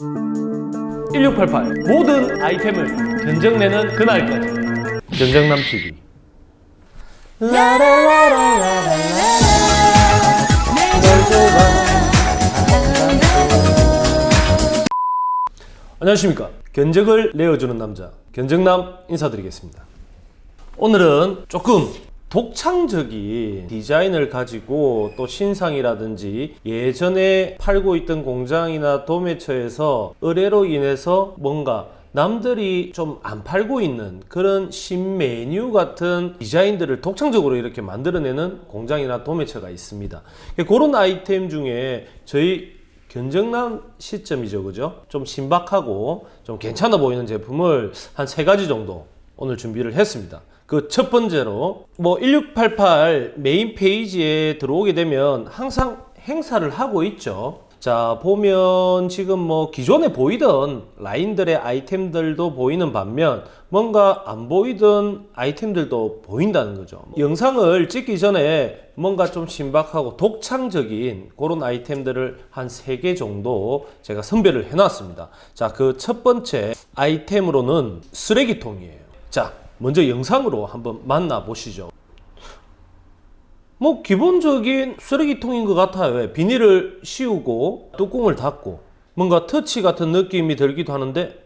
1688. 모든 아이템을 견적내는 그날까지. 견적남 TV. 안녕하십니까. 견적을 내어주는 남자 견적남 인사드리겠습니다. 오늘은 조금 독창적인 디자인을 가지고 또 신상이라든지 예전에 팔고 있던 공장이나 도매처에서 의뢰로 인해서 뭔가 남들이 좀 안 팔고 있는 그런 신메뉴 같은 디자인들을 독창적으로 이렇게 만들어내는 공장이나 도매처가 있습니다. 그런 아이템 중에 저희 견적난 시점이죠, 그죠? 좀 신박하고 좀 괜찮아 보이는 제품을 한 세 가지 정도 오늘 준비를 했습니다. 그 첫 번째로 뭐 1688 메인 페이지에 들어오게 되면 항상 행사를 하고 있죠. 자, 보면 지금 뭐 기존에 보이던 라인들의 아이템들도 보이는 반면 뭔가 안 보이던 아이템들도 보인다는 거죠. 영상을 찍기 전에 뭔가 좀 신박하고 독창적인 그런 아이템들을 한세개 정도 제가 선별을 해놨습니다. 자, 그 첫 번째 아이템으로는 쓰레기통이에요. 자, 먼저 영상으로 한번 만나보시죠. 뭐 기본적인 쓰레기통인 것 같아요. 왜? 비닐을 씌우고 뚜껑을 닫고 뭔가 터치 같은 느낌이 들기도 하는데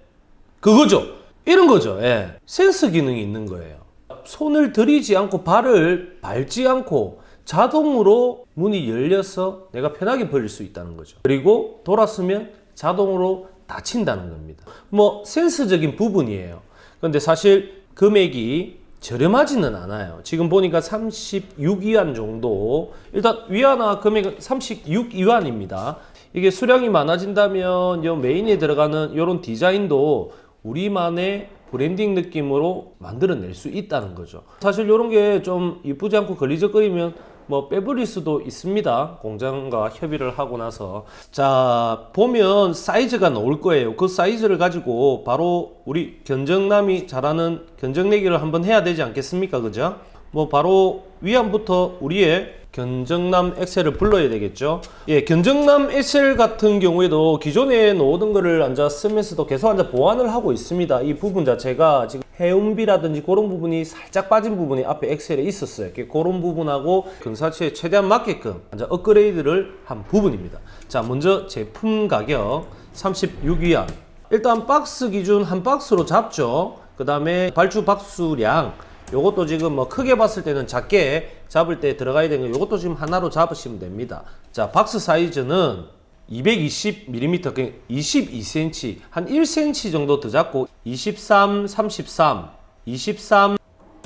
그거죠. 이런 거죠. 예. 센서 기능이 있는 거예요. 손을 들이지 않고 발을 밟지 않고 자동으로 문이 열려서 내가 편하게 버릴 수 있다는 거죠. 그리고 돌았으면 자동으로 닫힌다는 겁니다. 뭐 센서적인 부분이에요. 근데 사실 금액이 저렴하지는 않아요. 지금 보니까 36위안 정도. 일단 위안화 금액은 36위안입니다. 이게 수량이 많아진다면 요 메인에 들어가는 이런 디자인도 우리만의 브랜딩 느낌으로 만들어낼 수 있다는 거죠. 사실 이런 게 좀 이쁘지 않고 걸리적거리면 뭐 빼버릴 수도 있습니다. 공장과 협의를 하고 나서. 자, 보면 사이즈가 나올 거예요. 그 사이즈를 가지고 바로 우리 견적남이 잘하는 견적내기를 한번 해야 되지 않겠습니까? 그죠? 뭐 바로 위안부터 우리의 견적남 엑셀을 불러야 되겠죠. 예, 견적남 엑셀 같은 경우에도 기존에 놓던 거를 앉아 쓰면서도 계속 앉아 보완을 하고 있습니다. 이 부분 자체가 지금 해운비라든지 그런 부분이 살짝 빠진 부분이 앞에 엑셀에 있었어요. 그런 부분하고 근사치에 최대한 맞게끔 앉아 업그레이드를 한 부분입니다. 자, 먼저 제품 가격 36위안. 일단 박스 기준 한 박스로 잡죠. 그 다음에 발주 박수량 요것도 지금 뭐 크게 봤을 때는 작게 잡을 때 들어가야 되는 거 요것도 지금 하나로 잡으시면 됩니다. 자, 박스 사이즈는 220mm, 22cm, 한 1cm 정도 더 잡고 23, 33, 23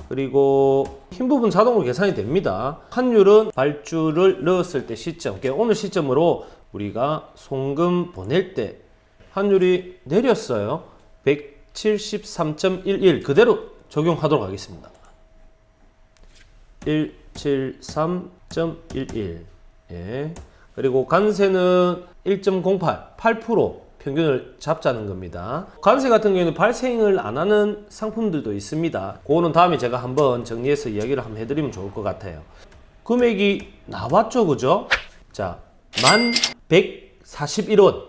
그리고 흰 부분 자동으로 계산이 됩니다. 환율은 발주를 넣었을 때 시점, 그러니까 오늘 시점으로 우리가 송금 보낼 때 환율이 내렸어요. 173.11 그대로 적용하도록 하겠습니다. 173.11 예. 그리고 관세는 1.08 8% 평균을 잡자는 겁니다. 관세 같은 경우에는 발생을 안 하는 상품들도 있습니다. 그거는 다음에 제가 한번 정리해서 이야기를 한번 해드리면 좋을 것 같아요. 금액이 나왔죠, 그죠? 자, 1141원,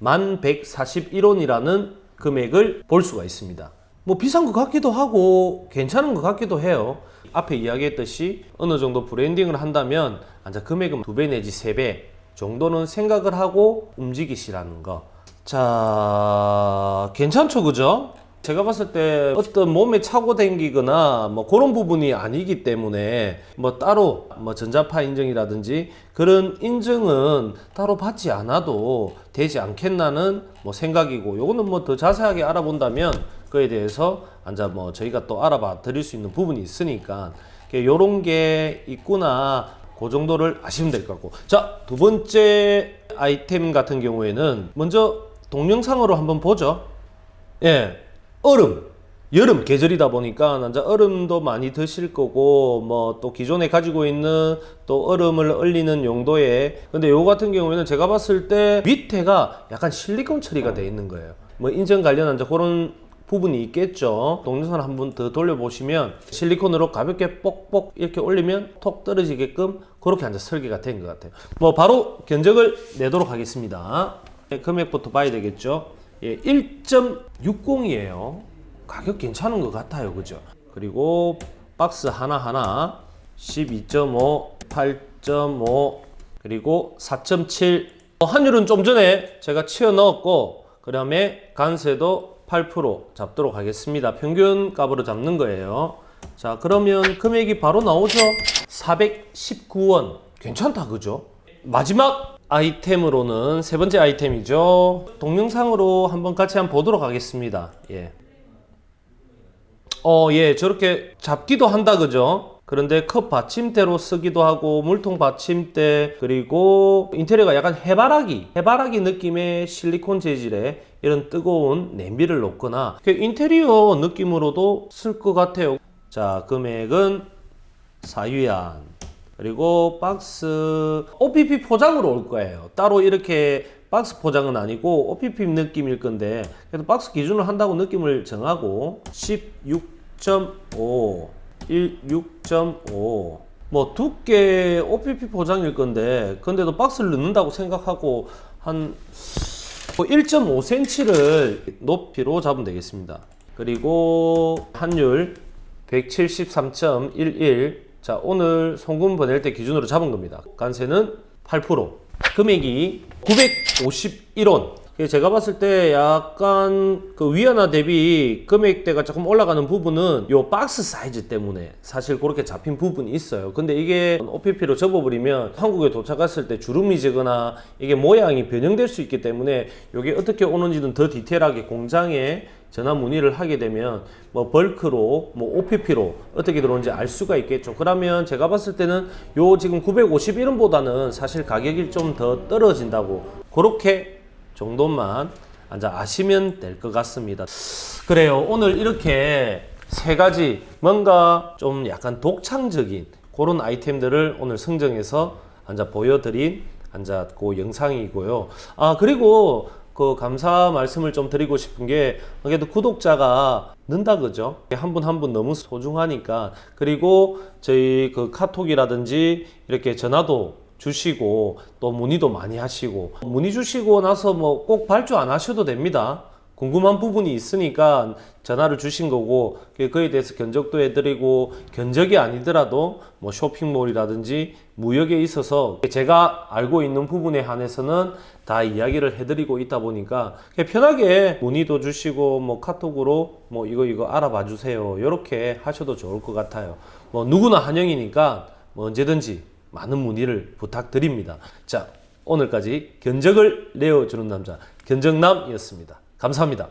1141원이라는 금액을 볼 수가 있습니다. 뭐 비싼 것 같기도 하고 괜찮은 것 같기도 해요. 앞에 이야기했듯이 어느 정도 브랜딩을 한다면 앉아 금액은 두 배 내지 세 배 정도는 생각을 하고 움직이시라는 거. 자, 괜찮죠, 그죠? 제가 봤을 때 어떤 몸에 차고 댕기거나 뭐 그런 부분이 아니기 때문에 뭐 따로 뭐 전자파 인증이라든지 그런 인증은 따로 받지 않아도 되지 않겠나는 뭐 생각이고 요거는 뭐 더 자세하게 알아본다면 그에 대해서 앉아 뭐 저희가 또 알아봐 드릴 수 있는 부분이 있으니까 요런 게 있구나 그 정도를 아시면 될 것 같고. 자 두 번째 아이템 같은 경우에는 먼저 동영상으로 한번 보죠. 예 얼음 여름 계절이다 보니까 남자 얼음도 많이 드실 거고 뭐 또 기존에 가지고 있는 또 얼음을 얼리는 용도의 근데 요 같은 경우에는 제가 봤을 때 밑에가 약간 실리콘 처리가 돼 있는 거예요. 뭐 인증 관련한 그런 부분이 있겠죠. 동영상을 한 번 더 돌려보시면 실리콘으로 가볍게 뽁뽁 이렇게 올리면 톡 떨어지게끔 그렇게 앉아 설계가 된 것 같아요. 뭐 바로 견적을 내도록 하겠습니다. 금액부터 봐야 되겠죠. 예, 1.60이에요. 가격 괜찮은 것 같아요. 그죠? 그리고 박스 하나하나 12.5, 8.5, 그리고 4.7. 어, 환율은 좀 전에 제가 치어 넣었고, 그 다음에 간세도 8% 잡도록 하겠습니다. 평균 값으로 잡는 거예요. 자, 그러면 금액이 바로 나오죠? 419원. 괜찮다, 그죠? 마지막 아이템으로는 세 번째 아이템이죠. 동영상으로 한번 같이 한번 보도록 하겠습니다. 예. 어, 예, 저렇게 잡기도 한다, 그죠? 그런데 컵 받침대로 쓰기도 하고, 물통 받침대, 그리고 인테리어가 약간 해바라기, 해바라기 느낌의 실리콘 재질의 이런 뜨거운 냄비를 놓거나, 그 인테리어 느낌으로도 쓸 것 같아요. 자, 금액은 4유안. 그리고 박스, OPP 포장으로 올 거예요. 따로 이렇게 박스 포장은 아니고 OPP 느낌일 건데 그래도 박스 기준으로 한다고 느낌을 정하고 16.5 16.5 뭐 두께 OPP 포장일 건데 근데도 박스를 넣는다고 생각하고 한 1.5cm를 높이로 잡으면 되겠습니다. 그리고 환율 173.11 자, 오늘 송금 보낼 때 기준으로 잡은 겁니다. 간세는 8%. 금액이 951원. 제가 봤을 때 약간 그 위안화 대비 금액대가 조금 올라가는 부분은 요 박스 사이즈 때문에 사실 그렇게 잡힌 부분이 있어요. 근데 이게 OPP로 접어버리면 한국에 도착했을 때 주름이 지거나 이게 모양이 변형될 수 있기 때문에 이게 어떻게 오는지는 더 디테일하게 공장에 전화 문의를 하게 되면 뭐 벌크로 뭐 OPP로 어떻게 들어오는지 알 수가 있겠죠. 그러면 제가 봤을 때는 요 지금 951원보다는 사실 가격이 좀 더 떨어진다고 그렇게 정도만 앉아 아시면 될 것 같습니다. 그래요. 오늘 이렇게 세 가지 뭔가 좀 약간 독창적인 그런 아이템들을 오늘 승정해서 앉아 보여드린 앉아 그 영상이고요. 아 그리고 그 감사 말씀을 좀 드리고 싶은 게 그래도 구독자가 는다 그죠? 한 분 한 분 너무 소중하니까 그리고 저희 그 카톡이라든지 이렇게 전화도 주시고 또 문의도 많이 하시고 문의 주시고 나서 뭐 꼭 발주 안 하셔도 됩니다. 궁금한 부분이 있으니까 전화를 주신 거고 그에 대해서 견적도 해드리고 견적이 아니더라도 뭐 쇼핑몰이라든지 무역에 있어서 제가 알고 있는 부분에 한해서는 다 이야기를 해드리고 있다 보니까 편하게 문의도 주시고 뭐 카톡으로 뭐 이거 이거 알아봐 주세요 이렇게 하셔도 좋을 것 같아요 뭐 누구나 환영이니까 뭐 언제든지 많은 문의를 부탁드립니다 자 오늘까지 견적을 내어주는 남자 견적남이었습니다 감사합니다.